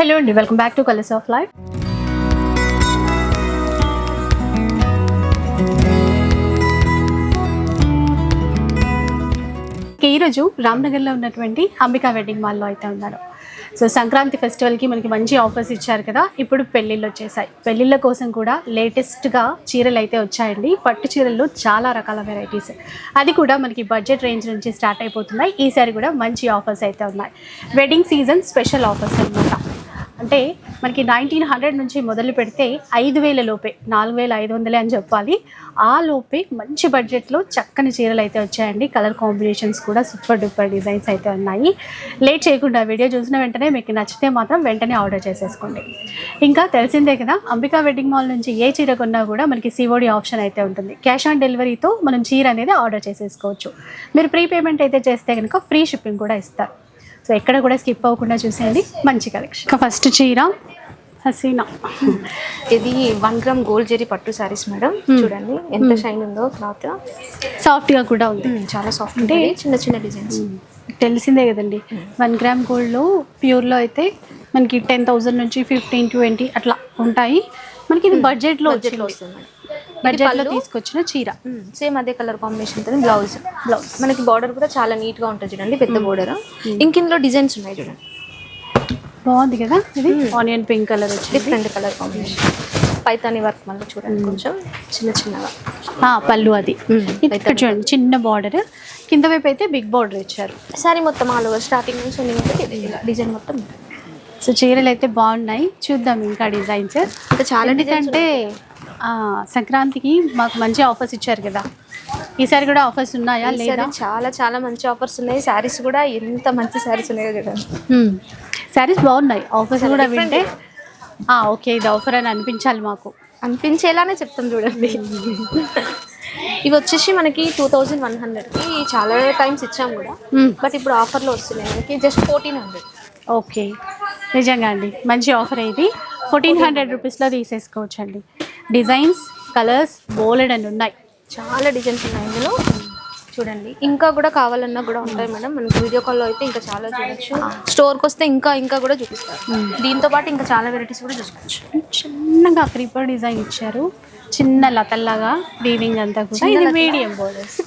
Hello అండి welcome back to colours of life. ఈరోజు రామ్నగర్లో ఉన్నటువంటి అంబికా వెడ్డింగ్ మాల్లో అయితే ఉన్నాను సో సంక్రాంతి ఫెస్టివల్కి మనకి మంచి ఆఫర్స్ ఇచ్చారు కదా ఇప్పుడు పెళ్ళిళ్ళు వచ్చేసాయి. పెళ్ళిళ్ళ కోసం కూడా లేటెస్ట్గా చీరలు అయితే వచ్చాయండి. పట్టు చీరల్లో చాలా రకాల వెరైటీస్ అది కూడా మనకి బడ్జెట్ రేంజ్ నుంచి స్టార్ట్ అయిపోతున్నాయి. ఈసారి కూడా మంచి ఆఫర్స్ అయితే ఉన్నాయి. వెడ్డింగ్ సీజన్ స్పెషల్ ఆఫర్స్ అన్నమాట. అంటే మనకి నైన్టీన్ హండ్రెడ్ నుంచి మొదలు పెడితే ఐదు వేల లోపే నాలుగు వేల ఐదు వందలే అని చెప్పాలి. ఆ లోపే మంచి బడ్జెట్లో చక్కని చీరలు అయితే వచ్చాయండి. కలర్ కాంబినేషన్స్ కూడా సూపర్ డూపర్ డిజైన్స్ అయితే ఉన్నాయి. లేట్ చేయకుండా వీడియో చూసిన వెంటనే మీకు నచ్చితే మాత్రం వెంటనే ఆర్డర్ చేసేసుకోండి. ఇంకా తెలిసిందే కదా అంబికా వెడ్డింగ్ మాల్ నుంచి ఏ చీర కొన్నా కూడా మనకి సిఓడి ఆప్షన్ అయితే ఉంటుంది. క్యాష్ ఆన్ డెలివరీతో మనం చీర అనేది ఆర్డర్ చేసేసుకోవచ్చు. మీరు ప్రీ పేమెంట్ అయితే చేస్తే కనుక ఫ్రీ షిప్పింగ్ కూడా ఇస్తారు. సో ఎక్కడ కూడా స్కిప్ అవ్వకుండా చూసేయండి. మంచి కలెక్షన్. ఫస్ట్ చీర హసీనా. ఇది వన్ గ్రామ్ గోల్డ్ జెరీ పట్టు సారీస్ మేడం. చూడండి ఎంత షైన్ ఉందో క్లాత్. సాఫ్ట్గా కూడా ఉంది. చాలా సాఫ్ట్ ఉంటాయి. చిన్న చిన్న డిజైన్స్ తెలిసిందే కదండి. వన్ గ్రామ్ గోల్డ్లో ప్యూర్లో అయితే మనకి టెన్ థౌజండ్ నుంచి ఫిఫ్టీన్ ట్వంటీ అట్లా ఉంటాయి. మనకి ఇది బడ్జెట్లో బడ్జెట్లో వస్తుంది మేడం. బడ్జెట్లో తీసుకొచ్చిన చీర. సేమ్ అదే కలర్ కాంబినేషన్తో బ్లౌజ్. బ్లౌజ్. మనకి బార్డర్ కూడా చాలా నీట్గా ఉంటుంది చూడండి పెద్ద బార్డర్. ఇంక ఇందులో డిజైన్స్ ఉన్నాయి చూడండి. బాగుంది కదా ఇది? ఆనియన్ పింక్ కలర్ వచ్చింది. Different colour combination. Paithani work మళ్ళీ చూడండి కొంచెం చిన్న చిన్నగా. ఆ, పళ్ళు అది. ఇక్కడ చూడండి చిన్న బార్డర్. కింద వైపు అయితే బిగ్ బార్డర్ ఇచ్చారు. సారీ మొత్తం ఆల్ ఓవర్ స్టార్టింగ్ నుంచి ఎండింగ్ డిజైన్ మొత్తం. సో చీరలు అయితే బాగున్నాయి. చూద్దాం ఇంకా డిజైన్స్. ఇంకా చాలా ఎందుకంటే ఆ, సంక్రాంతికి మాకు మంచి ఆఫర్స్ ఇచ్చారు కదా. ఈసారి కూడా ఆఫర్స్ ఉన్నాయా? లేదా? చాలా చాలా మంచి ఆఫర్స్ ఉన్నాయి. శారీస్ కూడా ఎంత మంచి శారీస్ ఉన్నాయో చూడండి శారీస్ బాగున్నాయి. ఆఫర్స్ కూడా వింటే ఆ, ఓకే ఇది ఆఫర్ అని అనిపించాలి మాకు. అనిపించేలానే చెప్తాం చూడండి. ఇవి వచ్చేసి మనకి టూ థౌజండ్ వన్ హండ్రెడ్కి చాలా టైమ్స్ ఇచ్చాం కూడా. బట్ ఇప్పుడు ఆఫర్లో వస్తున్నాయి. మనకి జస్ట్ ఫోర్టీన్ హండ్రెడ్ ఓకే. నిజంగా అండి. మంచి ఆఫర్ ఇది. ఫోర్టీన్ హండ్రెడ్ రూపీస్లో తీసేసుకోవచ్చు అండి డిజైన్స్ కలర్స్ బోలెడ్ అని ఉన్నాయి. చాలా డిజైన్స్ ఉన్నాయి ఇందులో. చూడండి. ఇంకా కూడా కావాలన్నా కూడా ఉంటాయి మేడం. మనకి వీడియో కాల్లో అయితే ఇంకా చాలా చూడొచ్చు. స్టోర్కి వస్తే ఇంకా ఇంకా కూడా చూపిస్తారు. దీంతో పాటు ఇంకా చాలా వెరైటీస్ కూడా చూసుకోవచ్చు. చిన్నగా క్రీపర్ డిజైన్ ఇచ్చారు. చిన్న లతల్లాగా వీవింగ్ అంతా కూడా. ఇది మీడియం బోర్డర్స్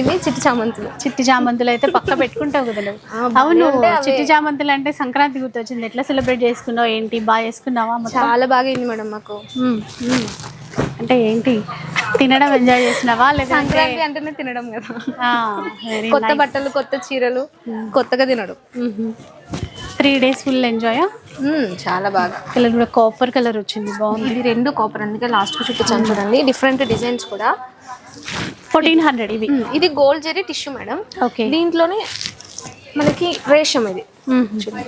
ఇవి చిట్టి చామంతులు. చిట్టి చామంతులు అయితే పక్క పెట్టుకుంటావు కదా అవును. చిట్టి చామంతులు అంటే సంక్రాంతి గుర్తొచ్చింది. ఎట్లా సెలబ్రేట్ చేసుకున్నావు ఏంటి బాగా చేసుకున్నావా చాలా బాగా అయింది మేడం మాకు. అంటే ఏంటి తినడం ఎంజాయ్ చేసినావా? లేదంటే సంక్రాంతి అంటేనే తినడం కదా. కొత్త. బట్టలు కొత్త చీరలు కొత్తగా తినడం. త్రీ డేస్ ఫుల్ ఎంజాయ్ చాలా బాగా. కలర్ కూడా కాపర్ కలర్ వచ్చింది బాగుంది. ఇది రెండు కాపర్ అందుకే లాస్ట్ చూపించాను చూడండి. డిఫరెంట్ డిజైన్స్ కూడా. ఫోర్టీన్ హండ్రెడ్ ఇవి. ఇది gold zari tissue madam. Okay. దీంట్లోనే మనకి రేషం ఇది.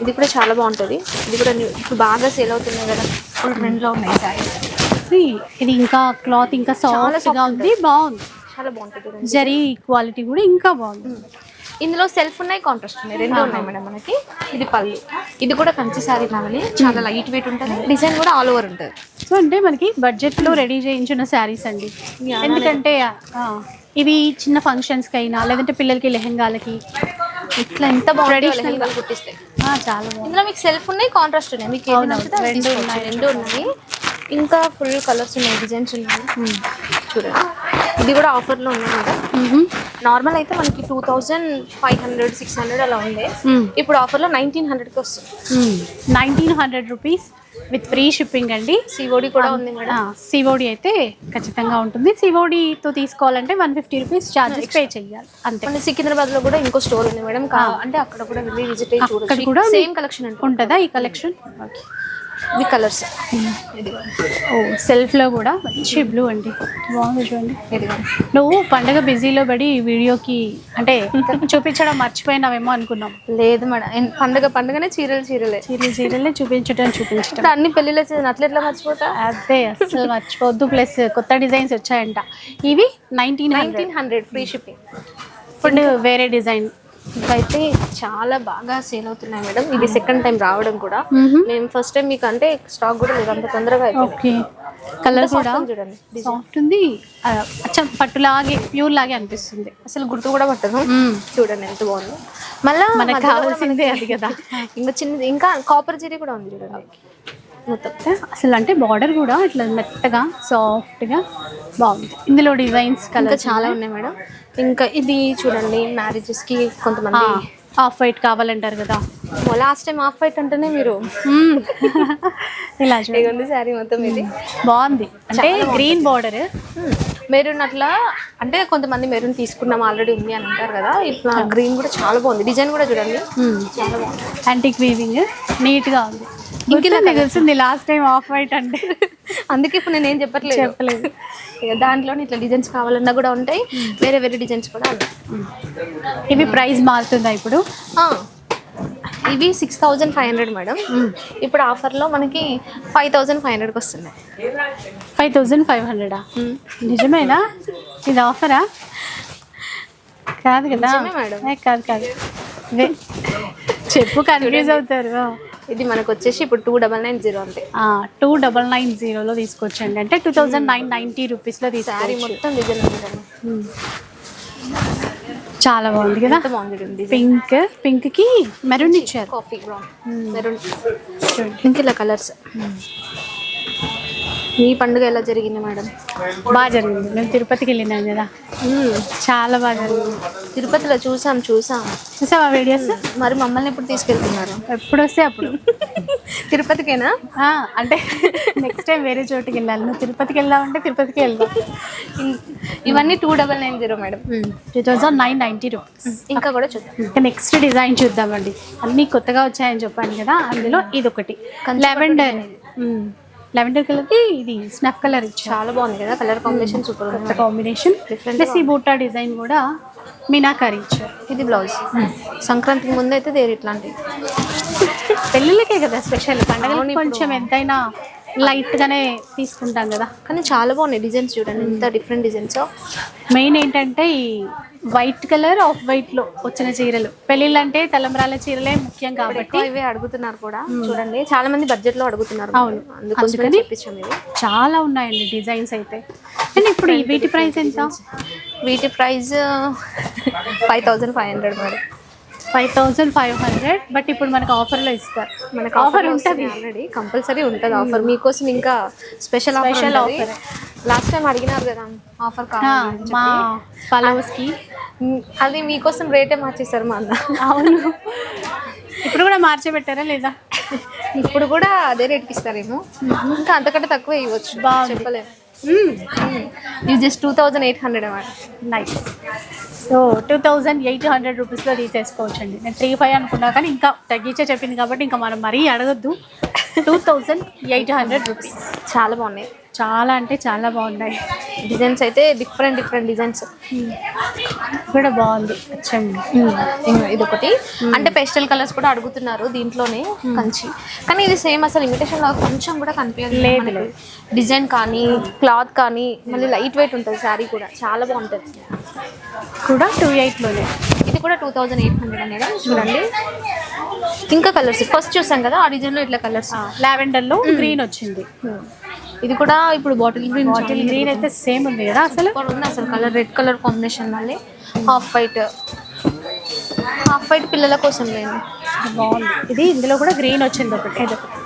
ఇది కూడా చాలా బాగుంటుంది. ఇది కూడా ఇప్పుడు బాగా సేల్ అవుతున్నాయి కదా. ఫుల్ ట్రెండ్లో ఉన్నాయి సారీస్. ఇది- ఇంకా క్లాత్ ఇంకా సాఫ్ట్గా ఉంది బాగుంది. చాలా బాగుంటుంది. జరీ క్వాలిటీ కూడా ఇంకా బాగుంది. ఇందులో సెల్ఫ్ ఉన్నాయి కాంట్రాస్ట్ ఉన్నాయి. రెండు ఉన్నాయి మేడం మనకి. ఇది పళ్ళు. ఇది కూడా కంచి సారీ కావాలి. చాలా లైట్ వెయిట్ ఉంటుంది. డిజైన్ కూడా ఆల్ ఓవర్ ఉంటుంది. సో అంటే మనకి బడ్జెట్లో రెడీ చేయించిన శారీస్ అండి. ఎందుకంటే ఇవి చిన్న ఫంక్షన్స్కి అయినా లేదంటే పిల్లలకి లెహంగాలకి ఇట్లా ఎంత బాగుంటుంది కుట్టిస్తాయి. చాలా ఇందులో మీకు సెల్ఫ్ ఉన్నాయి కాంట్రాస్ట్ ఉన్నాయి. మీకు నచ్చితే రెండు. ఉన్నాయి. రెండు ఉన్నాయి. ఇంకా ఫుల్ కలర్స్ ఉన్నాయి డిజైన్స్ ఉన్నాయి. చూడండి. ఇది కూడా ఆఫర్లో మ్మ్. నార్మల్ అయితే మనకి two thousand five hundred six hundred అలా ఉంది. ఇప్పుడు ఆఫర్లో నైన్టీన్ హండ్రెడ్కి వస్తుంది. Nineteen hundred rupees with free shipping అండి. సిఓడి కూడా ఉంది మేడం. సివోడి అయితే ఖచ్చితంగా ఉంటుంది. సివోడితో తీసుకోవాలంటే one fifty rupees charges pay చేయాలి అంతే. మన సికింద్రాబాద్లో కూడా ఇంకో స్టోర్ ఉంది మేడం. అంటే అక్కడ కూడా వెళ్ళి విజిట్ అయ్యి చూడొచ్చు. కూడా సేమ్ కలెక్షన్ ఉంటుందా. ఈ కలెక్షన్ ఇది కలర్స్. ఓ సెల్ఫ్లో కూడా మంచి బ్లూ అండి. బాగుంది చూడండి. నువ్వు పండగ బిజీలో పడి ఈ వీడియోకి అంటే చూపించడం మర్చిపోయినావేమో అనుకున్నాం. లేదు మేడం. పండగ పండగనే చీరలు చీరలే. సీరియల్ సీరియల్ని చూపించడం చూపించడం ఇప్పుడు అన్ని చీరలు అట్లా ఎట్లా మర్చిపోతా? అదే అసలు మర్చిపోవద్దు. ప్లస్ కొత్త డిజైన్స్ వచ్చాయంట. ఇవి nineteen nineteen hundred free shipping. ఇప్పుడు వేరే డిజైన్. ఇవైతే చాలా బాగా సేల్ అవుతున్నాయి మేడం. ఇది సెకండ్ టైం రావడం కూడా. మేము ఫస్ట్ టైం మీకు అంటే స్టాక్ కూడా లేదు. అంత తొందరగా ఓకే. కలర్ కూడా చూడండి. సాఫ్ట్ ఉంది. పట్టులాగే ప్యూర్ లాగే అనిపిస్తుంది. అసలు గుర్తు కూడా పట్టదు. చూడండి ఎంత బాగుంది. మళ్ళా మనకు కావాల్సిందే అది కదా. ఇంకా చిన్నది ఇంకా కాపర్ జరీ కూడా ఉంది చూడండి. మొత్తం. అసలు అంటే బార్డర్ కూడా ఇట్లా మెత్తగా సాఫ్ట్గా బాగుంది. ఇందులో డిజైన్స్ కలర్ చాలా ఉన్నాయి మేడం. ఇంకా ఇది చూడండి మ్యారేజెస్కి కొంతమంది ఆఫ్ వైట్ కావాలంటారు కదా. లాస్ట్ టైం ఆఫ్ వైట్ అంటేనే మీరు. ఇలా చూడండి. శారీ మొత్తం ఇది. బాగుంది. అంటే గ్రీన్ బార్డర్ మెరూన్ అట్లా అంటే కొంతమంది మెరూన్ తీసుకున్నాం ఆల్రెడీ ఉంది అని అంటారు కదా. ఇట్లా గ్రీన్ కూడా చాలా బాగుంది. డిజైన్ కూడా చూడండి. చాలా బాగుంది. యాంటిక్ వీవింగ్ నీట్గా ఉంది. తెలిసింది లాస్ట్ టైం ఆఫ్ వైట్ అంటే. అందుకే ఇప్పుడు నేను ఏం చెప్పట్లేదు. చెప్పలేదు. ఇక దాంట్లోనే ఇట్లా డిజైన్స్ కావాలన్నా కూడా ఉంటాయి. వేరే వేరే డిజైన్స్ కూడా ఉన్నాయి. ఇవి ప్రైస్ మారుతుందా ఇప్పుడు? ఇవి six thousand five hundred madam. ఇప్పుడు ఆఫర్లో మనకి ఫైవ్ థౌజండ్ ఫైవ్ హండ్రెడ్కి వస్తున్నాయి. ఫైవ్ థౌజండ్ ఫైవ్ హండ్రెడా నిజమేనా? ఇది ఆఫరా? కాదు కదా. నిజమే మేడం. ఏ, కాదు కాదు. చెప్పు కన్ఫ్యూజ్ అవుతారు. ఇది మనకు వచ్చేసి ఇప్పుడు టూ డబల్ నైన్ జీరో అంతే. టూ డబల్ నైన్ జీరోలో తీసుకొచ్చండి. అంటే టూ థౌజండ్ నైన్ నైంటీ రూపీస్లో తీసుకోవచ్చు. మొత్తం డిజైన్ మ్మ్. చాలా బాగుంది కదా? బాగుంది పింక్ పింక్కి మెరూన్ ఇచ్చారు. కాఫీ బ్రౌన్ మెరూన్ ఇంక ఇలా కలర్స్ మీ పండుగ ఎలా జరిగింది మేడం? బాగా జరిగింది. మేము తిరుపతికి వెళ్ళినాం కదా. చాలా బాగా జరిగింది. తిరుపతిలో చూసాం చూసాం. చూసావా వీడియోస్? మరి మమ్మల్ని ఎప్పుడు తీసుకెళ్తున్నారు? ఎప్పుడు వస్తే అప్పుడు. తిరుపతికేనా? అంటే నెక్స్ట్ టైం వేరే చోటుకి వెళ్ళాలి. నువ్వు తిరుపతికి వెళ్దామంటే తిరుపతికి వెళ్దాం. ఇవన్నీ two double nine zero madam. Two thousand nine ninety rupees ఇంకా కూడా చూద్దాం. ఇంకా నెక్స్ట్ డిజైన్ చూద్దామండి. అన్నీ కొత్తగా వచ్చాయని చెప్పాను కదా అందులో ఇది ఒకటి లెవెండర్ లెవెండర్ కలర్కి ఇది స్నఫ్ కలర్ ఇచ్చా చాలా బాగుంది కదా కలర్ కాంబినేషన్ సూపర్ ఉంది. కాంబినేషన్ ప్లస్ ఈ బూటా డిజైన్ కూడా మీనాకరీ ఇచ్చారు ఇది బ్లౌజ్ సంక్రాంతికి ముందు అయితే దేరు ఇట్లాంటివి. పెళ్ళిళ్ళకే కదా స్పెషల్ పండగలకి కొంచెం ఎంతైనా లైట్ గానే తీసుకుంటాం కదా. కానీ చాలా బాగున్నాయి డిజైన్స్ చూడండి ఎంత డిఫరెంట్ డిజైన్స్. మెయిన్ ఏంటంటే ఈ వైట్ కలర్ ఆఫ్ వైట్లో వచ్చిన చీరలు. పెళ్ళిళ్ళు అంటే తలంబ్రాల చీరలే ముఖ్యం కాబట్టి. ఇవే అడుగుతున్నారు కూడా. చూడండి చాలా మంది బడ్జెట్లో అడుగుతున్నారు అవును. అందుకని- చాలా ఉన్నాయండి డిజైన్స్ అయితే. అండ్ ఇప్పుడు వీటి ప్రైస్ ఎంత? వీటి price five thousand five hundred madam. Five thousand five hundred but ఇప్పుడు మనకు ఆఫర్లో ఇస్తారు. మనకు ఆఫర్ ఉంటుంది. ఆల్రెడీ కంపల్సరీ ఉంటుంది ఆఫర్ మీకోసం ఇంకా special special. Offer last time అడిగినారు కదా ఆఫర్ మా ఫాలోవర్స్కి అది మీకోసం రేటే మార్చేశారు మా అన్న. అవును. ఇప్పుడు కూడా మార్చే పెట్టారా లేదా? ఇప్పుడు కూడా అదే రేట్కి ఇస్తారేమో. ఇంకా అంతకంటే తక్కువ ఇవ్వచ్చు. బాగుంది. చెప్పలేము. ఇది just two thousand eight hundred అన్నమాట. Nice so two thousand eight hundred రూపీస్లో తీసేసుకోవచ్చండి. నేను త్రీ ఫైవ్ అనుకున్నా కానీ ఇంకా తగ్గించే చెప్పింది కాబట్టి ఇంకా మనం మరీ అడగద్దు. Two thousand eight hundred rupees. చాలా బాగున్నాయి. చాలా అంటే చాలా బాగున్నాయి. డిజైన్స్ అయితే డిఫరెంట్ డిఫరెంట్ డిజైన్స్. కూడా బాగుంది. ఇది ఒకటి అంటే పేస్టల్ కలర్స్ కూడా అడుగుతున్నారు దీంట్లోనే కంచి. కానీ ఇది సేమ్ అసలు ఇమిటేషన్లో కొంచెం కూడా కనిపించదు లేదు, మనకి. డిజైన్ కానీ క్లాత్ కానీ మళ్ళీ లైట్ వెయిట్ ఉంటుంది శారీ కూడా. చాలా బాగుంటుంది. కూడా టూ ఎయిట్లోనే ఇది కూడా టూ థౌజండ్ ఎయిట్ హండ్రెడ్ అనేది చూడండి. ఇంకా కలర్స్ ఫస్ట్ చూసాం కదా ఆ డిజైన్లో ఇట్లా కలర్స్ లావెండర్లో గ్రీన్ వచ్చింది. ఇది కూడా ఇప్పుడు బాటిల్ గ్రీన్ బాటిల్ గ్రీన్ అయితే సేమ్ ఉంది కదా అసలు? ఉంది అసలు కలర్ రెడ్ కలర్ కాంబినేషన్ మళ్ళీ. హాఫ్ వైట్ హాఫ్ వైట్ పిల్లల కోసం లేదు. బాగుంది. ఇది ఇందులో కూడా గ్రీన్ వచ్చింది ఒకటి. ఇది ఒకటి.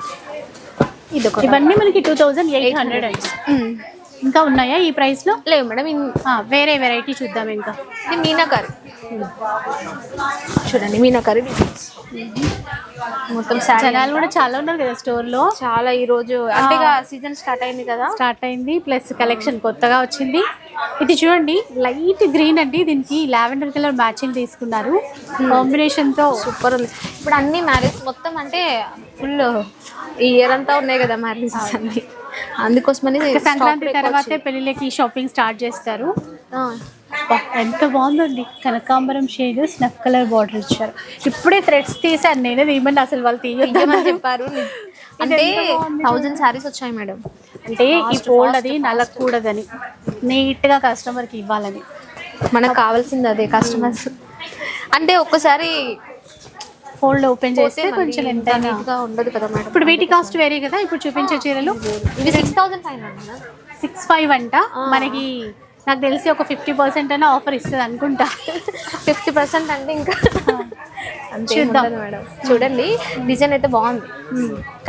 ఇది ఒకటి ఇవన్నీ మనకి టూ థౌజండ్ ఎయిట్ హండ్రెడ్ అండి. మ్మ్. ఇంకా ఉన్నాయా ఈ ప్రైస్లో లేవు మేడం వేరే వెరైటీ చూద్దాం ఇంకా. ఇది మీనాకరి చూడండి మీనాకరి డిజైన్స్ మొత్తం జనాలు కూడా చాలా ఉన్నారు కదా స్టోర్లో చాలా ఈ రోజు అంటే సీజన్ స్టార్ట్ అయింది కదా? స్టార్ట్ అయింది ప్లస్ కలెక్షన్ కొత్తగా వచ్చింది. ఇది చూడండి లైట్ గ్రీన్ అండి. దీనికి లావెండర్ కలర్ మ్యాచింగ్ తీసుకున్నారు. కాంబినేషన్తో. సూపర్ ఉంది. ఇప్పుడు అన్ని మ్యారేజ్ మొత్తం అంటే ఫుల్ ఈ ఇయర్ అంతా ఉన్నాయి కదా మ్యారేజెస్ అన్ని. అందుకోసమని సంక్రాంతి తర్వాతే పెళ్ళిళ్ళకి షాపింగ్ స్టార్ట్ చేస్తారు. ఎంత బాగుందండి. కనకాంబరం షేడ్ స్నఫ్ కలర్ బార్డర్ ఇచ్చారు. ఇప్పుడే థ్రెడ్స్ తీసాను నేనే తీయమని అసలు వాళ్ళు తీయమని చెప్పారు. అంటే థౌజండ్ శారీస్ వచ్చాయి మేడం. అంటే ఈ ఫోల్డ్ అది నలగకూడదని నీట్గా కస్టమర్కి ఇవ్వాలని. మనకు కావాల్సింది అదే కస్టమర్స్ అంటే ఒక్కసారి ఫోల్డ్ ఓపెన్ చేస్తే కొంచెం మళ్ళీ ఎంతైనా neat గా ఉండదు కదా మేడం. ఇప్పుడు వీటి కాస్ట్ వేరే కదా ఇప్పుడు చూపించే చీరలు. ఇవి six thousand five hundred six five అంట. మనకి నాకు తెలిసి ఒక ఫిఫ్టీ పర్సెంట్ అయినా ఆఫర్ ఇస్తుంది అనుకుంటా. ఫిఫ్టీ పర్సెంట్ అంటే ఇంకా చూద్దాం. మేడం. చూడండి డిజైన్ అయితే బాగుంది.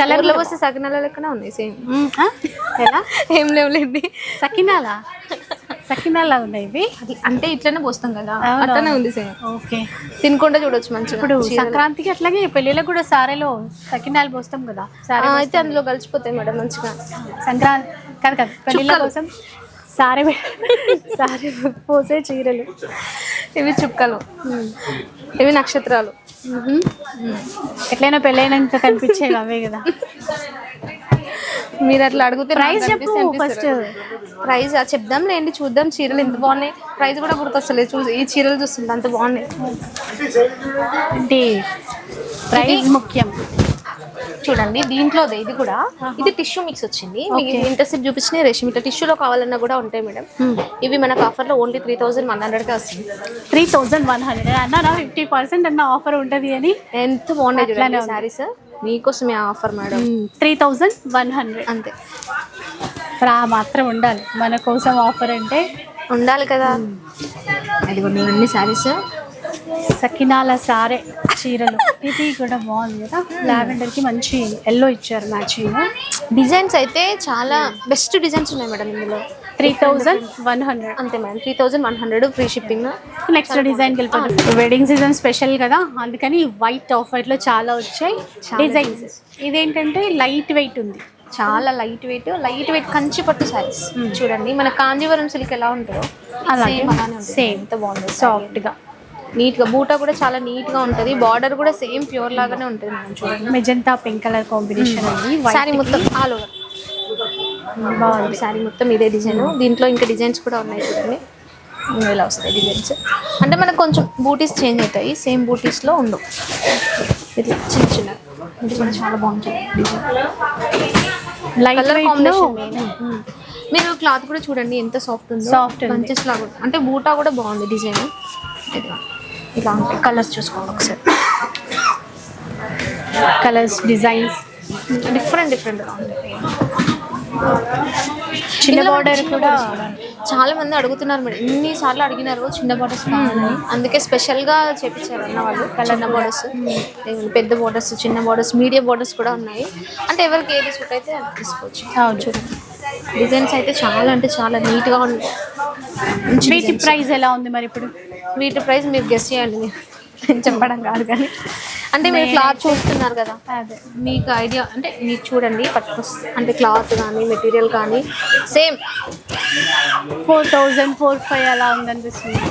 కలర్ కలర్లో వస్తే సగనాల లెక్కనే ఉన్నాయి సేమ్ ఎలా? ఏం లేవులేండి. సకినాలా? సకినాలా ఉన్నాయి ఇవి. అంటే ఇట్లనే పోస్తాం కదా? అట్లనే ఉంది సేమ్. ఓకే. తినకుండా చూడొచ్చు మంచిగా. ఇప్పుడు. సంక్రాంతికి అట్లాగే పెళ్ళిళ్ళకి కూడా సారెలో సకినాలు పోస్తాం కదా. అయితే అందులో కలిసిపోతాయి మేడం మంచిగా. సంక్రాంతి కాదు కదా పెళ్ళిళ్ళ కోసం సారే సారే పోసే చీరలు. ఇవి చుక్కలు. ఇవి నక్షత్రాలు. ఎట్లయినా పెళ్ళైనాక కనిపించేవి అవే కదా. మీరు అట్లా అడిగితే ప్రైస్ చెప్పు ఫస్ట్. ప్రైజ్ చెప్దాం లేండి చూద్దాం చీరలు ఎంత బాగున్నాయి. ప్రైస్ కూడా గుర్తొస్తలేదు చూసి ఈ చీరలు చూస్తుంటే అంత బాగున్నాయి. అంటే ప్రైస్ ముఖ్యం. చూడండి దీంట్లో ఇది కూడా. ఇది టిష్యూ మిక్స్ వచ్చింది. మీకు ఇంటర్సెప్ట్ చూపించిన రేషం ఇట్లా టిష్యూలో కావాలన్నా కూడా ఉంటాయి మేడం. ఇవి మనకు ఆఫర్లో ఓన్లీ త్రీ థౌసండ్ వన్ హండ్రెడ్కే వస్తుంది త్రీ థౌజండ్ వన్ హండ్రెడ్. అన్నా ఫిఫ్టీ పర్సెంట్ అన్న ఆఫర్ ఉంటుంది అని ఎంత బాగున్నాయి చూడండి శారీస్. మీకోసమే offer madam? Three thousand one hundred అంతే. రా మాత్రం ఉండాలి. మన కోసం ఆఫర్ అంటే ఉండాలి కదా. అది కొన్ని అన్ని శారీస్. సకినాల సారే చీరలు. ఇది కూడా బాగుంది కదా. లావెండర్కి మంచి ఎల్లో ఇచ్చారు మ్యాచింగ్ డిజైన్స్ అయితే చాలా బెస్ట్ డిజైన్స్ ఉన్నాయి మేడం ఇందులో. Three thousand one hundred. అంతే madam three thousand one hundred free shipping. Next design వెళ్ళిపోతుంది వెడ్డింగ్ సీజన్ స్పెషల్ కదా అందుకని వైట్ ఆఫ్ వైట్లో చాలా వచ్చాయి డిజైన్స్ ఇదేంటంటే లైట్ వెయిట్ ఉంది. చాలా light weight light weight Kanchi పట్టు శారీస్ చూడండి మన కాంజీవరం సిల్క్ ఎలా ఉంటుందో సేమ్ సేమ్ ఎంత బాగుంది సాఫ్ట్గా నీట్గా బూటా కూడా చాలా నీట్గా ఉంటది. బార్డర్ కూడా సేమ్ ప్యూర్ లాగానే ఉంటుంది చూడండి. మెజంతా పింక్ కలర్ కాంబినేషన్ ఉంది. శారీ మొత్తం ఆల్ ఓవర్ బాగుంది. శారీ మొత్తం ఇదే డిజైన్. దీంట్లో ఇంకా డిజైన్స్ కూడా ఉన్నాయి చూడండి. ఇలా వస్తాయి డిజైన్స్. అంటే మనకు కొంచెం బూటీస్ చేంజ్ అవుతాయి. సేమ్ బూటీస్లో ఉండవు. ఇట్లా చిన్న చిన్న. ఇది కూడా చాలా బాగుంటుంది కలర్ కాంబినేషన్ మీరు క్లాత్ కూడా చూడండి ఎంత సాఫ్ట్ ఉందో. ఉంది. బంచెస్ లాగా. అంటే బూటా కూడా బాగుంది డిజైన్. ఇట్లా ఇలా ఉంటాయి. కలర్స్ చూసుకోండి ఒకసారి. కలర్స్ డిజైన్స్ డిఫరెంట్ డిఫరెంట్గా ఉంటాయి. చిన్న బార్డర్ కూడా చాలా మంది అడుగుతున్నారు మేడం ఎన్ని సార్లు అడిగినారు చిన్న బార్డర్స్ కావాలని. అందుకే స్పెషల్గా చేపించారు అన్న వాళ్ళు చిన్న బార్డర్స్ పెద్ద బార్డర్స్ చిన్న బార్డర్స్ మీడియం బార్డర్స్ కూడా ఉన్నాయి. అంటే ఎవరికి ఏది సూట్ అయితే అది తీసుకోవచ్చు. చూడండి డిజైన్స్ అయితే చాలా అంటే చాలా నీట్గా ఉన్నాయి. వీటి. ప్రైస్ ఎలా ఉంది మరి ఇప్పుడు? వీటి ప్రైస్ మీరు గెస్ చేయండి. చెప్పడం కాదు కానీ. అంటే మీరు క్లాత్ చూస్తున్నారు కదా. అదే మీకు ఐడియా అంటే మీకు చూడండి పట్టుకొస్తే అంటే క్లాత్ కానీ మెటీరియల్ కానీ same four thousand four five అలా ఉందనిపిస్తుంది.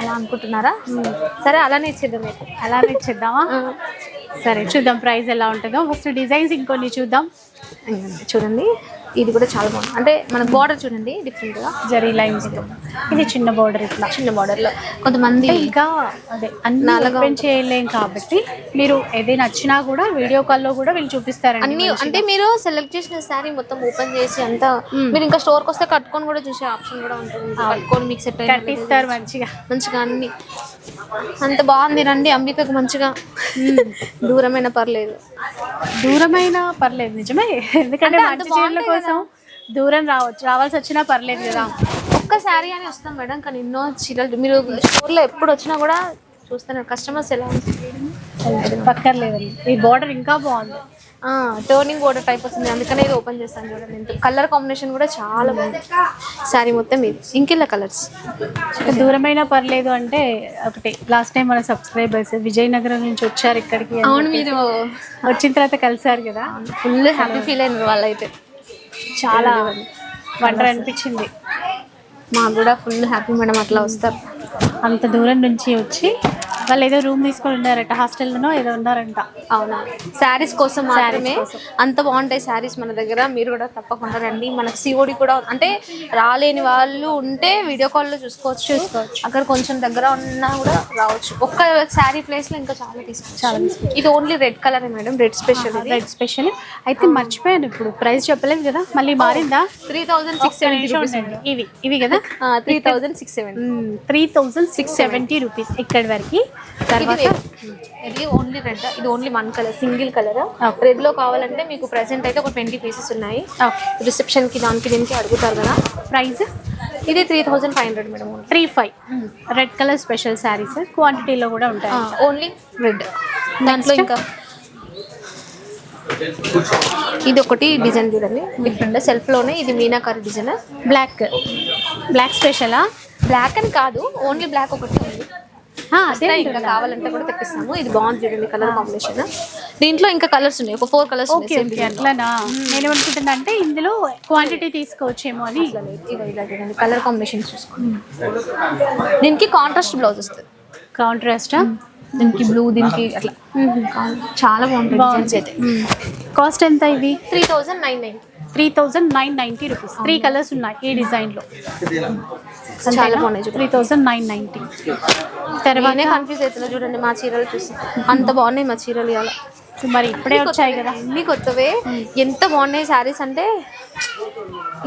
అలా అనుకుంటున్నారా? సరే అలానే ఇచ్చేద్దాం అయితే అలానే ఇచ్చేద్దామా? సరే చూద్దాం ప్రైస్ ఎలా ఉంటుందో. ఫస్ట్ డిజైన్స్ ఇంకొన్ని చూద్దాం. చూడండి. ఇది కూడా చాలా బాగుంది. అంటే మన బార్డర్ చూడండి డిఫరెంట్గా జరీ లైన్స్ ఇది చిన్న బోర్డర్ ఇట్లా. చిన్న బార్డర్లో కొంతమంది ఇంకా అదే అన్ని ఓపెన్ చేయలేం కాబట్టి మీరు ఏదైనా నచ్చినా కూడా వీడియో కాల్లో కూడా వీళ్ళు చూపిస్తారండి అన్ని అంటే మీరు సెలెక్ట్ చేసిన శారీ మొత్తం ఓపెన్ చేసి అంతా మీరు ఇంకా స్టోర్కి వస్తే కట్టుకొని కూడా చూసే ఆప్షన్ కూడా ఉంటుంది. కట్టుకొని మీకు సెట్ కట్టిస్తారు మంచిగా. మంచిగా అన్ని. అంత బాగుంది రండి అంబికకు మంచిగా. దూరమైన పర్లేదు. దూరమైనా పర్లేదు నిజమే. ఎందుకంటే మంచి చీరల కోసం దూరం రావచ్చు రావాల్సి వచ్చినా పర్లేదు కదా. ఒక్క శారీ అని వస్తాం మేడం కానీ ఎన్నో చీరలు. మీరు స్టోర్లో ఎప్పుడు వచ్చినా కూడా చూస్తున్నారు కస్టమర్స్ ఎలా ఉంటుంది పక్కర్లేదండి ఈ బోర్డర్ ఇంకా బాగుంది. టర్నింగ్ బోర్డర్ టైప్ వస్తుంది. అందుకనే ఇది ఓపెన్ చేస్తాను చూడండి. కలర్ కాంబినేషన్ కూడా చాలా బాగుంది. శారీ మొత్తం ఇది. ఇంకెళ్ళ కలర్స్ దూరమైనా పర్లేదు అంటే ఒకటి. లాస్ట్ టైం మన సబ్స్క్రైబర్స్ విజయనగరం నుంచి వచ్చారు ఇక్కడికి అవును మీరు వచ్చిన తర్వాత కలిసారు కదా? ఫుల్ హ్యాపీ ఫీల్ అయినారు వాళ్ళైతే. చాలా వండర్ అనిపించింది. మాకు కూడా ఫుల్ హ్యాపీ మేడం అట్లా వస్తారు. అంత దూరం నుంచి వచ్చి వాళ్ళు ఏదో రూమ్ తీసుకొని ఉన్నారట హాస్టల్లోనో ఏదో ఉన్నారంట. అవునా? శారీస్ కోసం మాత్రమే? అంత బాగుంటాయి శారీస్ మన దగ్గర మీరు కూడా తప్పకుండా రండి. మనకు సిఓడి కూడా అంటే రాలేని వాళ్ళు ఉంటే వీడియో కాల్లో చూసుకోవచ్చు. చూసుకోవచ్చు. అక్కడ కొంచెం దగ్గర ఉన్నా కూడా రావచ్చు. ఒక్క శారీ ప్లేస్లో ఇంకా చాలా తీసుకోవచ్చు చాలా ఇది only red colour madam red special red special అయితే మర్చిపోయాను ఇప్పుడు. ప్రైస్ చెప్పలేదు కదా. మళ్ళీ మారిందా? Three thousand six seventy. ఇవి ఇవి కదా. Three thousand six seventy three thousand six seventy rupees ఇక్కడి వరకు తర్వాత ఇది ఓన్లీ రెడ్ ఇది only one colour single colour రెడ్లో కావాలంటే మీకు ప్రెసెంట్ అయితే ఒక ట్వంటీ పీసెస్ ఉన్నాయి. రిసెప్షన్కి దానికి దీనికి అడుగుతారు కదా. ప్రైస్ ఇది three thousand five hundred madam three five red colour special saris క్వాంటిటీలో కూడా ఉంటాయి. ఓన్లీ రెడ్ దాంట్లో ఇంకా. ఇది ఒకటి డిజైన్ చూడండి. డిఫరెంట్ సెల్ఫ్లోనే ఇది మీనాకారి డిజైన్ బ్లాక్ బ్లాక్ స్పెషలా బ్లాక్ అని కాదు ఓన్లీ బ్లాక్ ఒకటి ఉంది. ఇంకా కావాలంటే కూడా తెప్పిస్తాము. ఇది బాగుంది చూడండి కలర్ కాంబినేషన్. దీంట్లో ఇంకా కలర్స్ ఉన్నాయి. ఒక ఫోర్ కలర్స్ ఓకే ఓకే అట్లానా? నేను ఏమనుకుంటున్నా అంటే ఇందులో క్వాంటిటీ తీసుకోవచ్చేమో అని. ఇలా చూడండి. కలర్ కాంబినేషన్ చూసుకోండి. దీనికి కాంట్రాస్ట్ బ్లౌజ్ వస్తుంది. కాంట్రాస్టా దీనికి బ్లూ దీనికి అట్లా. చాలా బాగుంటుంది కాస్ట్ ఎంత ఇది? Three thousand nine nine three thousand nine ninety rupees. Three colours ఉన్నాయి ఈ డిజైన్లో. చాలా బాగున్నాయి three thousand nine ninety. Confuse చూడండి మా చీరలు చూసి అంత బాగున్నాయి మా చీరలు ఇవాళ. మరి ఇప్పుడే వచ్చాయి కదా. అన్ని కొత్తవే. ఎంత బాగున్నాయి శారీస్ అంటే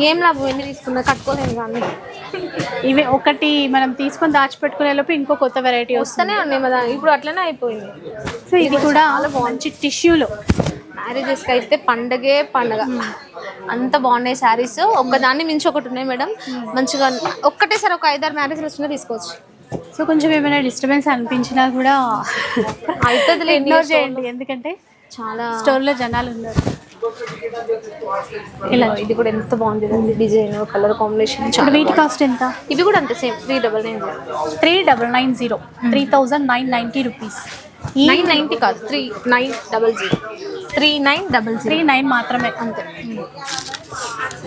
ఏం లాభం ఎన్ని తీసుకున్నా కట్టుకోలేము కానీ. ఇవి ఒకటి మనం తీసుకొని దాచిపెట్టుకునే లోపు ఇంకో కొత్త వెరైటీ వస్తూనే ఉన్నాయి కదా ఇప్పుడు అట్లనే అయిపోయింది. సో ఇది కూడా మంచి టిష్యూలో మ్యారేజెస్కి అయితే పండగే పండగ. అంత బాగున్నాయి శారీస్. ఒక్కదాన్ని మించి ఒకటి ఉన్నాయి మేడం. మంచిగా ఒక్కటేసారి ఒక ఐదారు మ్యారేజ్లు వచ్చినా తీసుకోవచ్చు. సో కొంచెం ఏమైనా డిస్టర్బెన్స్ అనిపించినా కూడా అవుతుంది ఇగ్నోర్ చేయండి. ఎందుకంటే చాలా స్టోర్లో జనాలు ఉన్నారు. ఇలా ఇది కూడా ఎంత బాగుంది డిజైన్ కలర్ కాంబినేషన్ వీటి కాస్ట్ ఎంత? ఇవి కూడా అంతే same three double nine three double nine zero three thousand nine ninety rupees nine ninety కాదు three nine double zero. Three nine double three nine మాత్రమే. అంతే.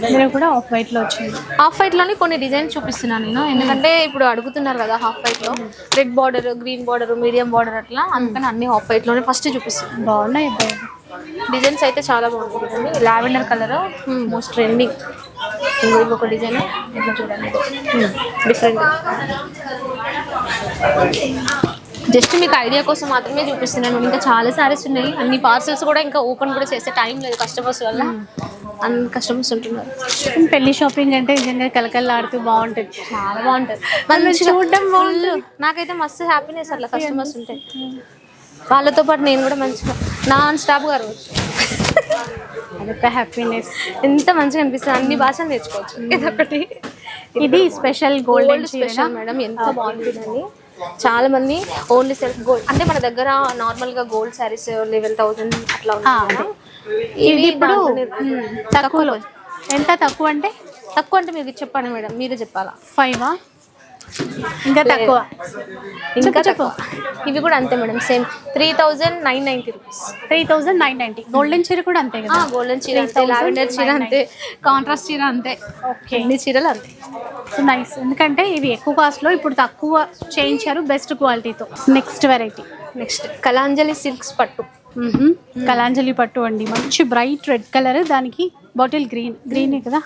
ఇందులో కూడా ఆఫ్ వైట్లో వచ్చింది. హాఫ్ వైట్లోనే కొన్ని డిజైన్ చూపిస్తున్నాను నేను. ఎందుకంటే ఇప్పుడు అడుగుతున్నారు కదా హాఫ్ వైట్లో red border green border medium border అట్లా. అందుకని అన్ని హాఫ్ వైట్లోనే ఫస్ట్ చూపిస్తున్నాను. బాగున్నాయి డిజైన్స్ అయితే చాలా బాగుంటుంది. Lavender colour. Most trending. ఇంకో ఇంకొక డిజైన్. ఇట్లా చూడండి. డిఫరెంట్ జస్ట్ మీకు ఐడియా కోసం మాత్రమే చూపిస్తున్నాను. ఇంకా చాలా సారీస్ ఉన్నాయి. అన్ని పార్సల్స్ కూడా ఇంకా ఓపెన్ కూడా చేసే టైం లేదు కస్టమర్స్ వల్ల. అన్ని కస్టమర్స్ ఉంటున్నారు. పెళ్ళి షాపింగ్ అంటే నిజంగా కలకల్లాడుతూ బాగుంటుంది. చాలా బాగుంటుంది. మనం మంచిగా చూడడం full నాకైతే మస్తు హ్యాపీనెస్ అట్లా కస్టమర్స్ ఉంటాయి వాళ్ళతో పాటు నేను కూడా మంచిగా నాన్ స్టాప్ గారు. అదొక హ్యాపీనెస్ ఎంత మంచిగా అనిపిస్తుంది. అన్ని భాషలు నేర్చుకోవచ్చు. ఇదొకటి. ఇది special golden gold special madam ఎంత బాగుంటుందండి. చాలా మంది ఓన్లీ సెల్ఫ్ గోల్డ్ అంటే మన దగ్గర నార్మల్గా గోల్డ్ శారీస్ లెవెల్ థౌసండ్ అట్లా. ఇది ఇవి ఇప్పుడు. తక్కువలో ఎంత తక్కువ అంటే తక్కువ అంటే మీరు చెప్పండి మేడం మీరే చెప్పాలా ఫైవా ఇంకా తక్కువ. ఇంకా. తక్కువ. ఇవి కూడా అంతే madam same. Three thousand nine ninety rupees. Three thousand nine ninety. Golden చీర కూడా అంతే కదా? గోల్డెన్ చీర అంతే లావెండర్ చీర అంతే కాంట్రాస్ట్ చీర అంతే. ఓకే. అన్ని చీరలు అంతే. So nice. ఎందుకంటే ఇవి ఎక్కువ కాస్ట్లో ఇప్పుడు తక్కువ చేయించారు బెస్ట్ క్వాలిటీతో next variety next Kalanjali silks పట్టు. కలాంజలి పట్టు అండి. మంచి బ్రైట్ రెడ్ కలర్ దానికి బాటిల్ గ్రీన్ గ్రీన్ కదా?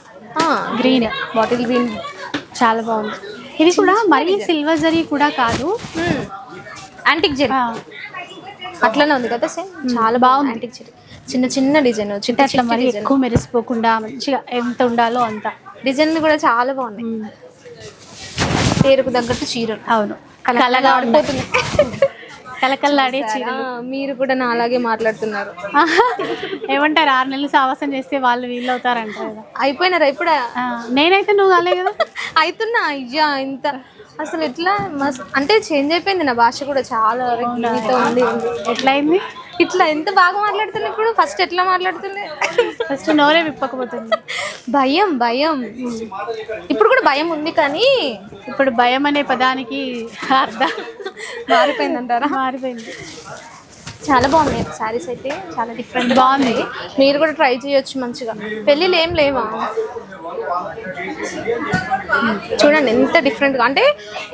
గ్రీన్ బాటిల్ గ్రీన్ చాలా బాగుంది. ఇది కూడా మరీ సిల్వర్ జరీ కూడా కాదు. యాంటిక్ జెరీ. అట్లనే ఉంది కదా సేమ్? చాలా బాగుంది. యాంటిక్ జెరీ. చిన్న చిన్న డిజైన్ చిన్న అట్లా మరీ ఎక్కువ మెరిసిపోకుండా మంచిగా ఎంత ఉండాలో అంత. డిజైన్ కూడా చాలా మ్మ్. పేరుకు తగ్గట్టు చీరలు. అవును. కలగా ఆడిపోతుంది కలకల్లాడే చీర మీరు కూడా నా అలాగే మాట్లాడుతున్నారు. ఏమంటారు? ఆరు నెలలు సావాసం చేస్తే వాళ్ళు వీళ్ళు అవుతారంటారు కదా. అయిపోయినారా ఇప్పుడు? నేనైతే నువ్వు కాలే కదా. అవుతున్నా అయ్యా ఇంత. అసలు ఎట్లా? మస్త్ అంటే చేంజ్ అయిపోయింది నా భాష కూడా చాలా ఉంది ఎట్లయింది? ఇట్లా ఎంత బాగా మాట్లాడుతున్నా ఇప్పుడు? ఫస్ట్ ఎట్లా మాట్లాడుతుంది? ఫస్ట్ నోరే విప్పకపోతుంది. భయం భయం. ఇప్పుడు కూడా భయం ఉంది కానీ ఇప్పుడు భయం అనే పదానికి అర్థం. మారిపోయింది అంటారా మారిపోయింది. చాలా బాగున్నాయి శారీస్ అయితే చాలా డిఫరెంట్ బాగుంది. మీరు కూడా ట్రై చేయొచ్చు మంచిగా. పెళ్ళిళ్ళు ఏం లేవా? చూడండి ఎంత డిఫరెంట్గా అంటే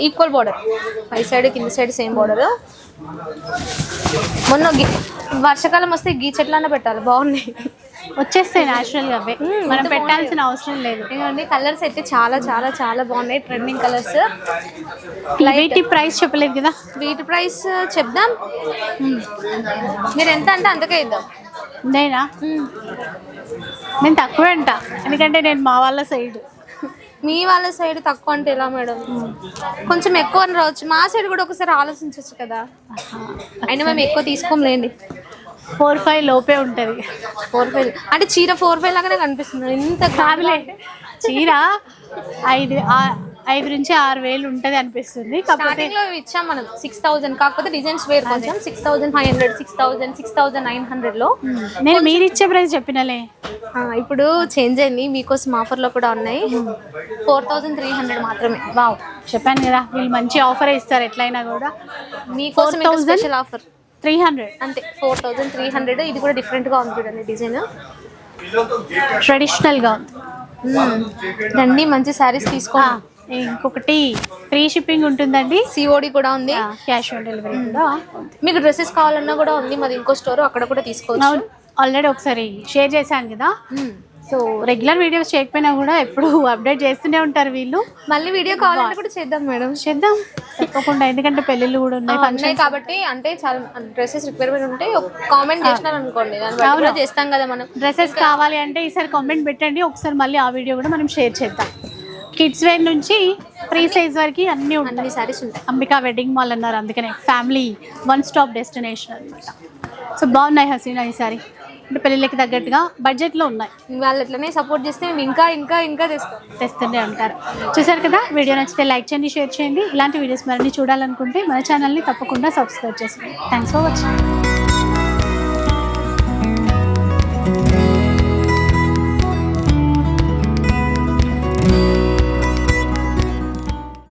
ఈక్వల్ బార్డర్ పై సైడ్ కింద సైడ్ సేమ్ బార్డర్ మొన్న వర్షాకాలం వస్తే గీ చెట్లన్నా పెట్టాలి బాగున్నాయి వచ్చేస్తాయి న్యాచురల్గా అవే. మనం పెట్టాల్సిన అవసరం లేదు. ఇదిగోండి కలర్స్ అయితే చాలా చాలా చాలా బాగున్నాయి ట్రెండింగ్ కలర్స్ వీటి ప్రైస్ చెప్పలేదు కదా? వీటి ప్రైస్ చెప్దాం. మీరు ఎంత అంటే అంతకే ఇద్దాం. నేనా నేను తక్కువ అంట. ఎందుకంటే నేను మా వాళ్ళ సైడ్ మీ వాళ్ళ సైడ్ తక్కువ అంటే ఎలా మేడం? కొంచెం ఎక్కువ అని రావచ్చు. మా సైడ్ కూడా ఒకసారి ఆలోచించవచ్చు కదా. అయినా మేము ఎక్కువ తీసుకోంలేండి ఫోర్ ఫైవ్ లోపే ఉంటుంది. ఫోర్ ఫైవ్ అంటే చీర ఫోర్ ఫైవ్ లాగానే కనిపిస్తుంది. ఇంత కాదులే. చీర ఐదు ఐదు నుంచి ఆరు వేలు ఉంటుంది అనిపిస్తుంది. కాకపోతే స్టార్టింగ్లో ఇచ్చాం మనం సిక్స్ థౌసండ్ కాకపోతే డిజైన్స్ వేరు కొంచెం. Six thousand five hundred six thousand six thousand nine హండ్రెడ్లో నేను మీరు ఇచ్చే ప్రైస్ చెప్పినలే. ఆ, ఇప్పుడు చేంజ్ అయింది. మీకోసం ఆఫర్లో కూడా ఉన్నాయి. ఫోర్ థౌసండ్ త్రీ హండ్రెడ్ మాత్రమే. వావ్. చెప్పాను కదా వీళ్ళు మంచి ఆఫర్ ఇస్తారు ఎట్లయినా కూడా. మీకోసం 4,000? Special offer? Three hundred. అంతే ఫోర్ థౌసండ్ త్రీ హండ్రెడ్. ఇది కూడా డిఫరెంట్గా ఉంది చూడండి డిజైన్. ట్రెడిషనల్గా ఉంది. రండి మంచి శారీస్ తీసుకోండి. ఇంకొకటి ఫ్రీ షిప్పింగ్ ఉంటుందండి. సిఓడి కూడా ఉంది. క్యాష్ ఆన్ డెలివరీ కూడా. మీకు డ్రెస్సెస్ కావాలన్నా కూడా ఉంది. మాది ఇంకో స్టోర్ అక్కడ కూడా తీసుకోవచ్చు. ఆల్రెడీ ఒకసారి షేర్ చేశాను కదా. సో రెగ్యులర్ వీడియోస్ చేయకపోయినా కూడా ఎప్పుడు అప్డేట్ చేస్తూనే ఉంటారు వీళ్ళు. మళ్ళీ వీడియో కావాలంటే కూడా చేద్దాం మేడం. చేద్దాం. తప్పకుండా ఎందుకంటే పెళ్ళిళ్ళు కూడా ఉన్నాయి ఉన్నాయి కాబట్టి అంటే చాలా డ్రెస్సెస్ రిక్వైర్మెంట్ ఉంటే కామెంట్ చేసినారు అనుకోండి చేస్తాం కదా మనం. డ్రెస్సెస్ కావాలి అంటే ఈసారి కామెంట్ పెట్టండి. ఒకసారి మళ్ళీ ఆ వీడియో కూడా మనం షేర్ చేద్దాం. కిడ్స్ వేర్ నుంచి ఫ్రీ సైజ్ వరకు అన్నీ ఉంటాయి. అన్ని శారీస్ ఉంటాయి. అంబికా వెడ్డింగ్ మాల్ అన్నారు అందుకనే ఫ్యామిలీ వన్ స్టాప్ డెస్టినేషన్ అనమాట సో బాగున్నాయి హసీనా ఈసారి అంటే పెళ్ళిళ్ళకి తగ్గట్టుగా బడ్జెట్లో ఉన్నాయి. వాళ్ళు ఎట్లనే సపోర్ట్ చేస్తే మేము ఇంకా ఇంకా ఇంకా తెస్తాం. తెస్తుండే ఉంటారు చూసారు కదా వీడియో నచ్చితే లైక్ చేయండి షేర్ చేయండి. ఇలాంటి వీడియోస్ మరిన్ని చూడాలనుకుంటే మన ఛానల్ని తప్పకుండా సబ్స్క్రైబ్ చేసుకోండి థ్యాంక్స్ ఫర్ వాచింగ్